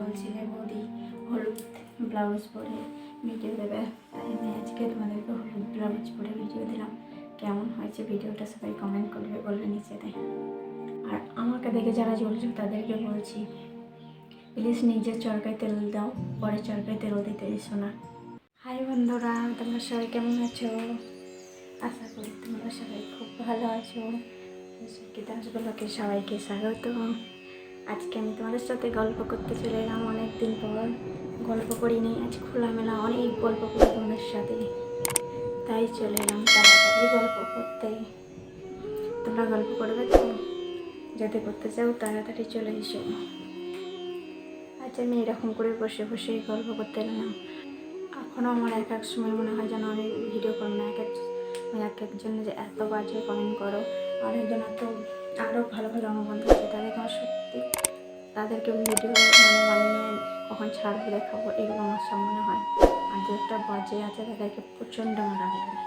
বলছিলে বৌদি হলুদ ব্লাউজ পরে ভিডিও দেবে। তাই আমি আজকে তোমাদেরকে হলুদ ব্লাউজ পরে ভিডিও দিলাম। কেমন হয়েছে ভিডিওটা সবাই কমেন্ট করবে বলবে নিচেতে। আর আমাকে দেখে যারা চলছে তাদেরকে বলছি প্লিজ নিজের চরকায় তেল দাও, পরে চরকায় তেল দিতে এসো না। হাই বন্ধুরা, তোমরা সবাই কেমন আছো? আশা করি তোমরা সবাই খুব ভালো আছো। গীতাঞ্জগুলোকে সবাইকে স্বাগত আজকে আমি তোমাদের সাথে গল্প করতে চলে এলাম অনেক দিন পর। গল্প করিনি, আজ খোলামেলা অনেক গল্প করি তোমাদের সাথে। তাই চলে এলাম তাড়াতাড়ি গল্প করতে। তোমরা গল্প করবে তো? যাতে করতে চাও, তাড়াতাড়ি চলে এসো। আজ আমি এরকম করে বসে বসে গল্প করতে এলাম। এখনও আমার এক এক সময় মনে হয় যেন আমি ভিডিও করব না এক এক এক একজন যে এত বাজে কমেন্ট করো আর একজন এত আরও ভালো ভালো আমার বন্ধু আছে। তাদেরকে আমার সত্যি, তাদেরকে ভিডিও মানে বানিয়ে কখন ছাড়বো দেখাবো, এগুলো আমার সব মনে হয়। আর দু একটা বাজে আছে, তাদেরকে প্রচণ্ড আমার রাগ লাগে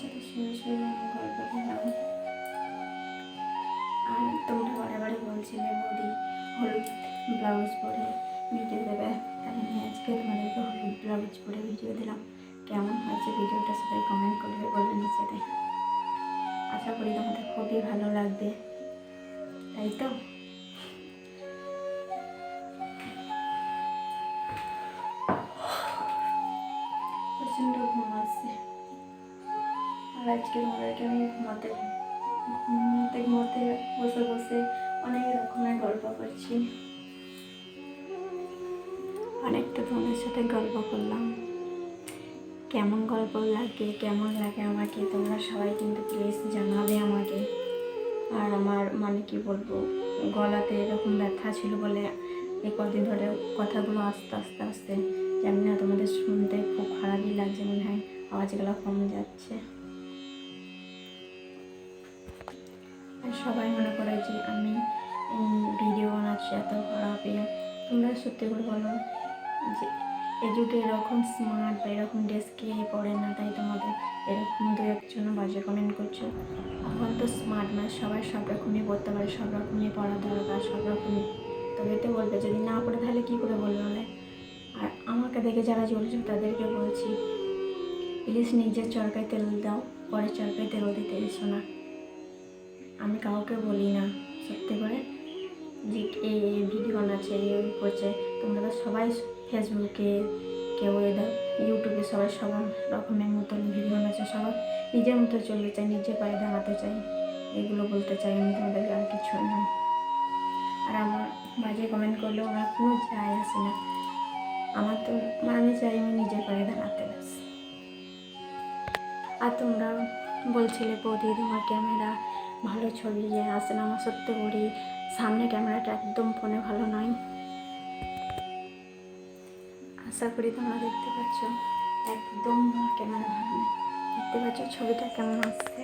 সাথে আর তোমরা বারে বলছিলে বৌদি হলুদ ব্লাউজ পরে ভিডিও দেবে। তাই আমি আজকে তোমাদেরকে হলুদ ব্লাউজ পরে ভিডিও দিলাম। কেমন হয়েছে ভিডিওটা সবাই কমেন্ট করবে নিচেতে আশা করি তোমাদের খুবই ভালো লাগবে। তাই তো? প্রচণ্ড ঘুম আসছে। আর আজকে তোমাদেরকে আমি ঘুমাতে ঘুমোতে ঘুমোতে বসে বসে অনেক রকমের গল্প করছি। অনেকটা তোমাদের সাথে গল্প করলাম। কেমন গল্প লাগে, কেমন লাগে আমাকে, তোমরা সবাই কিন্তু প্লিজ জানাবে আমাকে। আর আমার মানে কি বলব, গলাতে এরকম ব্যথা ছিল বলে এই কদিন ধরে কথাগুলো আস্তে আস্তে আস্তে জানি না তোমাদের শুনতে খুব খারাপই লাগছে মনে হয়, আওয়াজগুলো কমে যাচ্ছে। আর সবাই মনে করে যে আমি ভিডিও বানাচ্ছি এত খারাপ। তোমরা সত্যি করে বলো যে এই এরকম স্মার্ট বা এরকম ড্রেস কে পড়ে না, তাই তোমাদের এরকম দু একজন বাজে কমেন্ট করছ। এখন তো স্মার্ট মানে সবাই সব রকমই পড়তে পারে, সব রকমই পড়া দরকার, সব রকমই। তবে তো বলবে, যদি না পড়ে তাহলে কী করে বলবে বলে আর আমাকে দেখে যারা চলছে তাদেরকে বলছি প্লিজ নিজের চরকায় তেল দাও পরে চরকায় তেল দিতে এসো না। আমি কাউকে বলি না, সত্যি করে। যে এই বানাচ্ছে এই ওই করছে। তোমরা সবাই ফেসবুকে কেউ ইউটিউবে সবাই সব রকমের মতন ভিডিও বানাচ্ছে সবাই নিজের মতো চলতে চাই নিজের পায়ে দাঁড়াতে চাই এগুলো বলতে চাই আমি তোমাদেরকে, আর কিছু না। আর আমার বাজে কমেন্ট করলেও আমার কোনো যায় আসে না। আমার তো মানে আমি চাই আমি নিজের পায়ে দাঁড়াতে আর তোমরা বলছিলে বৌদি, তোমার ক্যামেরা ভালো ছবি যে আসে না, আমার সত্যি করি। সামনে ক্যামেরাটা একদম ফোনে ভালো নয়। আশা করি তোমরা দেখতে পাচ্ছ, একদম আমার ক্যামেরা ভালো নয়। দেখতে পাচ্ছ ছবিটা কেমন আসছে?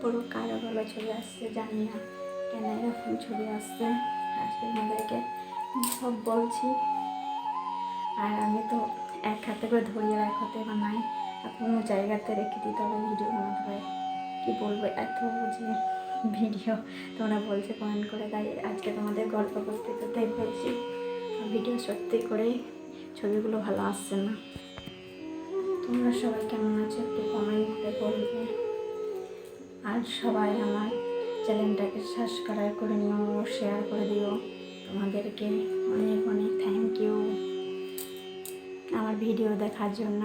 পুরো কালো কালো ছবি আসছে, জানি না কেন এরকম ছবি আসছে। আজকে আমাদেরকে সব বলছি। আর আমি তো এক হাতে করে ধরিয়ে এক হাতে বানাই কোনো জায়গাতে রেখে দিতে হবে, ভিডিও বানাতে হয় কী বলব, এত যে ভিডিও তোমরা বলছে কমেন্ট করে, তাই আজকে তোমাদের গল্প করতে করতেই বলছি। ভিডিও সত্যি করে ছবিগুলো ভালো আসছে না। তোমরা সবাই কেমন আছো একটু কমেন্ট করে বলবে। আর সবাই আমার চ্যানেলটাকে সাবস্ক্রাইব করে নিও শেয়ার করে দিও। তোমাদেরকে অনেক অনেক থ্যাংক ইউ আমার ভিডিও দেখার জন্য।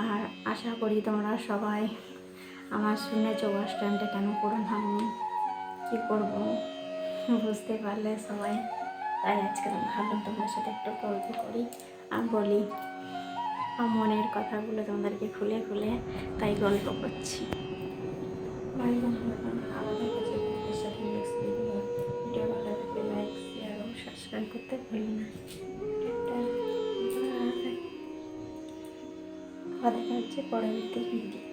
আর আশা করি তোমরা সবাই আমার বাস টাইমটা কেন পূরণ হয়নি কী করব? বুঝতে পারলে সবাই। তাই আজকে ভাবলাম তোমার সাথে একটু গল্প করি। আর বলি, আমার মনের কথাগুলো তোমাদেরকে খুলে খুলে তাই গল্প করছি। করতে ভুলি না। দেখা হচ্ছে পরবর্তী ভিডিও